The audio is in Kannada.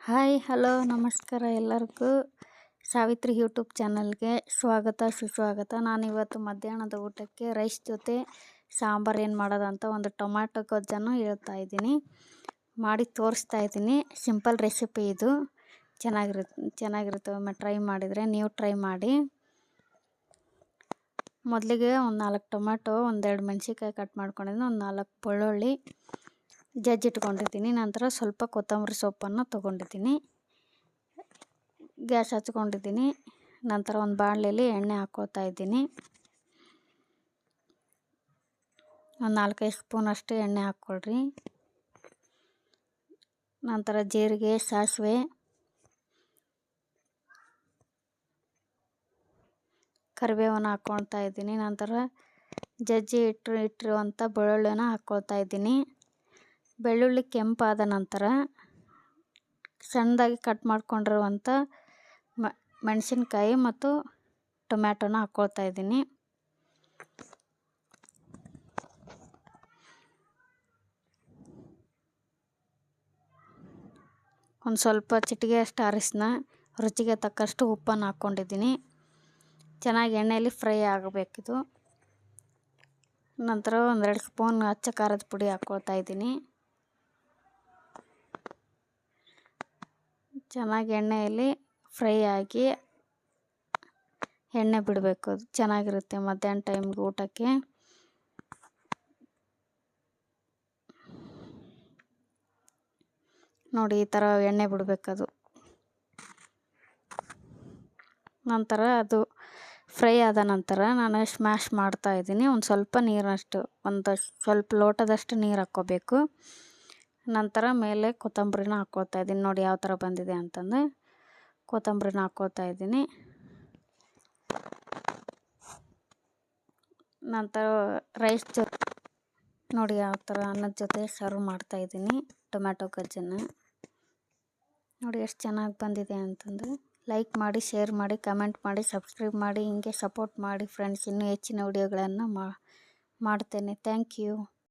ಹಾಯ್, ಹಲೋ, ನಮಸ್ಕಾರ ಎಲ್ಲರಿಗೂ. ಸಾವಿತ್ರಿ ಯೂಟ್ಯೂಬ್ ಚಾನಲ್ಗೆ ಸ್ವಾಗತ, ಸುಸ್ವಾಗತ. ನಾನಿವತ್ತು ಮಧ್ಯಾಹ್ನದ ಊಟಕ್ಕೆ ರೈಸ್ ಜೊತೆ ಸಾಂಬಾರು ಏನು ಮಾಡೋದಂತ ಒಂದು ಟೊಮ್ಯಾಟೊ ಗೊಜ್ಜನ್ನು ಹೇಳ್ತಾ ಇದ್ದೀನಿ. ಮಾಡಿ ತೋರಿಸ್ತಾ ಇದ್ದೀನಿ. ಸಿಂಪಲ್ ರೆಸಿಪಿ ಇದು. ಚೆನ್ನಾಗಿರುತ್ತೆ ಚೆನ್ನಾಗಿರುತ್ತೆ. ಒಮ್ಮೆ ಟ್ರೈ ಮಾಡಿದರೆ ನೀವು ಟ್ರೈ ಮಾಡಿ. ಮೊದಲಿಗೆ ಒಂದು ನಾಲ್ಕು ಟೊಮ್ಯಾಟೊ ಒಂದೆರಡು ಮೆಣಸಿನ್ಕಾಯಿ ಕಟ್ ಮಾಡ್ಕೊಂಡಿದ್ದೀನಿ ಒಂದು ನಾಲ್ಕು ಬೆಳ್ಳುಳ್ಳಿ ಜಜ್ಜಿಟ್ಕೊಂಡಿದ್ದೀನಿ ನಂತರ ಸ್ವಲ್ಪ ಕೊತ್ತಂಬರಿ ಸೊಪ್ಪನ್ನು ತೊಗೊಂಡಿದ್ದೀನಿ ಗ್ಯಾಸ್ ಹಚ್ಕೊಂಡಿದ್ದೀನಿ ನಂತರ ಒಂದು ಬಾಣಲೆಯಲ್ಲಿ ಎಣ್ಣೆ ಹಾಕ್ಕೊಳ್ತಾ ಇದ್ದೀನಿ. ಒಂದು ನಾಲ್ಕೈದು ಸ್ಪೂನಷ್ಟು ಎಣ್ಣೆ ಹಾಕ್ಕೊಳ್ರಿ. ನಂತರ ಜೀರಿಗೆ, ಸಾಸಿವೆ, ಕರಿಬೇವನ್ನು ಹಾಕ್ಕೊಳ್ತಾ ಇದ್ದೀನಿ. ನಂತರ ಜಜ್ಜಿ ಇಟ್ಟು ಇಟ್ಟಿರುವಂಥ ಬೆಳ್ಳುಳ್ಳಿನ ಹಾಕ್ಕೊಳ್ತಾ ಇದ್ದೀನಿ. ಬೆಳ್ಳುಳ್ಳಿ ಕೆಂಪಾದ ನಂತರ ಸಣ್ಣದಾಗಿ ಕಟ್ ಮಾಡ್ಕೊಂಡಿರುವಂಥ ಮೆಣಸಿನ್ಕಾಯಿ ಮತ್ತು ಟೊಮ್ಯಾಟೋನ ಹಾಕ್ಕೊಳ್ತಾ ಇದ್ದೀನಿ. ಒಂದು ಸ್ವಲ್ಪ ಚಿಟಿಗೆ ಅಷ್ಟು ಅರಿಶಿನ ರುಚಿಗೆ ತಕ್ಕಷ್ಟು ಉಪ್ಪನ್ನು ಹಾಕ್ಕೊಂಡಿದ್ದೀನಿ ಚೆನ್ನಾಗಿ ಎಣ್ಣೆಯಲ್ಲಿ ಫ್ರೈ ಆಗಬೇಕಿದು. ನಂತರ ಒಂದೆರಡು ಸ್ಪೂನ್ ಅಚ್ಚ ಖಾರದ ಪುಡಿ ಹಾಕ್ಕೊಳ್ತಾ ಇದ್ದೀನಿ. ಚೆನ್ನಾಗಿ ಎಣ್ಣೆಯಲ್ಲಿ ಫ್ರೈ ಆಗಿ ಎಣ್ಣೆ ಬಿಡಬೇಕು. ಅದು ಚೆನ್ನಾಗಿರುತ್ತೆ ಮಧ್ಯಾಹ್ನ ಟೈಮ್ಗೆ ಊಟಕ್ಕೆ. ನೋಡಿ, ಈ ಥರ ಎಣ್ಣೆ ಬಿಡಬೇಕದು. ನಂತರ ಅದು ಫ್ರೈ ಆದ ನಂತರ ನಾನು ಸ್ಮ್ಯಾಶ್ ಮಾಡ್ತಾ ಇದ್ದೀನಿ. ಒಂದು ಸ್ವಲ್ಪ ನೀರಷ್ಟು, ಒಂದು ಸ್ವಲ್ಪ ಲೋಟದಷ್ಟು ನೀರು ಹಾಕ್ಕೋಬೇಕು. ನಂತರ ಮೇಲೆ ಕೊತ್ತಂಬರಿನ ಹಾಕ್ಕೊಳ್ತಾ ಇದ್ದೀನಿ. ನೋಡಿ ಯಾವ ಥರ ಬಂದಿದೆ ಅಂತಂದು ಕೊತ್ತಂಬರಿನ ಹಾಕ್ಕೊಳ್ತಾ ಇದ್ದೀನಿ. ನಂತರ ರೈಸ್ ಜೊತೆ ನೋಡಿ ಯಾವ ಥರ ಅನ್ನದ ಜೊತೆ ಸರ್ವ್ ಮಾಡ್ತಾಯಿದ್ದೀನಿ ಟೊಮ್ಯಾಟೊ ಗೊಜ್ಜನ್ನು. ನೋಡಿ ಎಷ್ಟು ಚೆನ್ನಾಗಿ ಬಂದಿದೆ ಅಂತಂದು ಲೈಕ್ ಮಾಡಿ, ಶೇರ್ ಮಾಡಿ, ಕಮೆಂಟ್ ಮಾಡಿ, ಸಬ್ಸ್ಕ್ರೈಬ್ ಮಾಡಿ, ಹಿಂಗೆ ಸಪೋರ್ಟ್ ಮಾಡಿ ಫ್ರೆಂಡ್ಸ್. ಇನ್ನೂ ಹೆಚ್ಚಿನ ವಿಡಿಯೋಗಳನ್ನು ಮಾಡ್ತೇನೆ. Thank you.